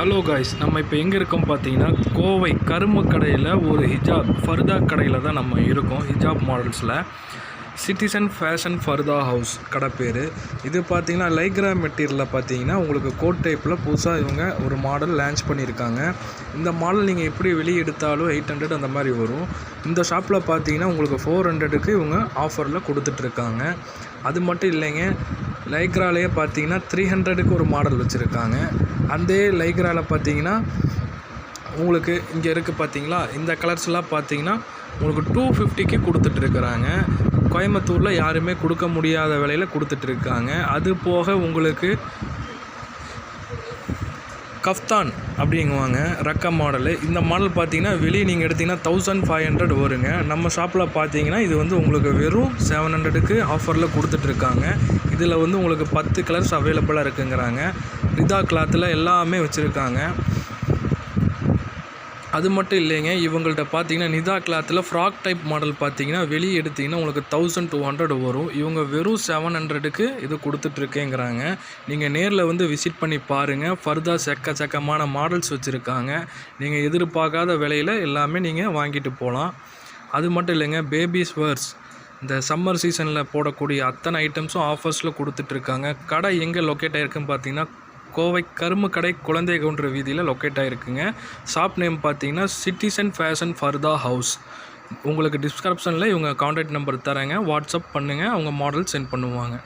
Hello guys நம்ம இப்போ எங்கே இருக்கோம் பார்த்தீங்கன்னா கோவை கரும்பு கடையில் ஒரு ஹிஜாப் ஃபர்தா கடையில் தான் நம்ம இருக்கோம். ஹிஜாப் மாடல்ஸில் சிட்டிசன் ஃபேஷன் ஃபர்தா ஹவுஸ் கடை பேர். இது பார்த்தீங்கன்னா லைக்ரா மெட்டீரியலில் பார்த்தீங்கன்னா உங்களுக்கு கோட் டைப்பில் புதுசாக இவங்க ஒரு மாடல் லான்ச் பண்ணியிருக்காங்க. இந்த மாடல் நீங்கள் எப்படி வெளியே எடுத்தாலும் எயிட் ஹண்ட்ரட் அந்த மாதிரி வரும். இந்த ஷாப்பில் பார்த்தீங்கன்னா உங்களுக்கு ஃபோர் ஹண்ட்ரடுக்கு இவங்க ஆஃபரில் கொடுத்துட்ருக்காங்க அது மட்டும் இல்லைங்க லைக்ராலேயே பார்த்தீங்கன்னா த்ரீ ஹண்ட்ரடுக்கு ஒரு மாடல் வச்சுருக்காங்க. அந்த லைக்ராவில் பார்த்தீங்கன்னா உங்களுக்கு இங்கே இருக்குது பார்த்தீங்களா? இந்த கலர்ஸ்லாம் பார்த்தீங்கன்னா உங்களுக்கு டூ ஃபிஃப்டிக்கு கொடுத்துட்ருக்குறாங்க கோயம்புத்தூரில் யாருமே கொடுக்க முடியாத விலையில் கொடுத்துட்ருக்காங்க அது போக உங்களுக்கு கஃப்தான் அப்படிங்குவாங்க. ரக்க மாடலு. இந்த மாடல் பார்த்தீங்கன்னா வெளியே நீங்கள் எடுத்தீங்கன்னா தௌசண்ட் ஃபைவ் ஹண்ட்ரட் வருங்க. நம்ம ஷாப்பில் பார்த்தீங்கன்னா இது வந்து உங்களுக்கு வெறும் செவன் ஹண்ட்ரடுக்கு ஆஃபரில் கொடுத்துட்ருக்காங்க. இதில் வந்து உங்களுக்கு பத்து கலர்ஸ் அவைலபிளாக இருக்குங்கிறாங்க. ரிதா கிளாத்தில் எல்லாமே வச்சுருக்காங்க. அது மட்டும் இல்லைங்க இவங்கள்ட்ட பார்த்தீங்கன்னா நிதா கிளாத்தில் ஃப்ராக் டைப் மாடல் பார்த்தீங்கன்னா வெளியே எடுத்தீங்கன்னா உங்களுக்கு தௌசண்ட் டூ ஹண்ட்ரட் வரும். இவங்க வெறும் செவன் ஹண்ட்ரடுக்கு இது கொடுத்துட்ருக்கேங்கிறாங்க. நீங்கள் நேரில் வந்து விசிட் பண்ணி பாருங்கள் செக்க சக்கமான மாடல்ஸ் வச்சுருக்காங்க. நீங்கள் எதிர்பார்க்காத விலையில் எல்லாமே நீங்கள் வாங்கிட்டு போகலாம் அது மட்டும் இல்லைங்க பேபிஸ் வேர்ஸ் இந்த சம்மர் சீசனில் போடக்கூடிய அத்தனை ஐட்டம்ஸும் ஆஃபர்ஸில் கொடுத்துட்ருக்காங்க. கடை எங்கே லொக்கேட் ஆகிருக்குன்னு பார்த்தீங்கன்னா கோவை கரும்பு கடை குழந்தை கவுண்டர் வீதியில் லொக்கேட் ஆகிருக்குங்க ஷாப் நேம் பார்த்தீங்கன்னா சிட்டிசன் ஃபேஷன் ஃபர்தா ஹவுஸ் உங்களுக்கு டிஸ்கிரிப்ஷனில் இவங்க காண்டாக்ட் நம்பர் தரேங்க வாட்ஸ்அப் பண்ணுங்கள் அவங்க மாடல் சென்ட் பண்ணுவாங்க.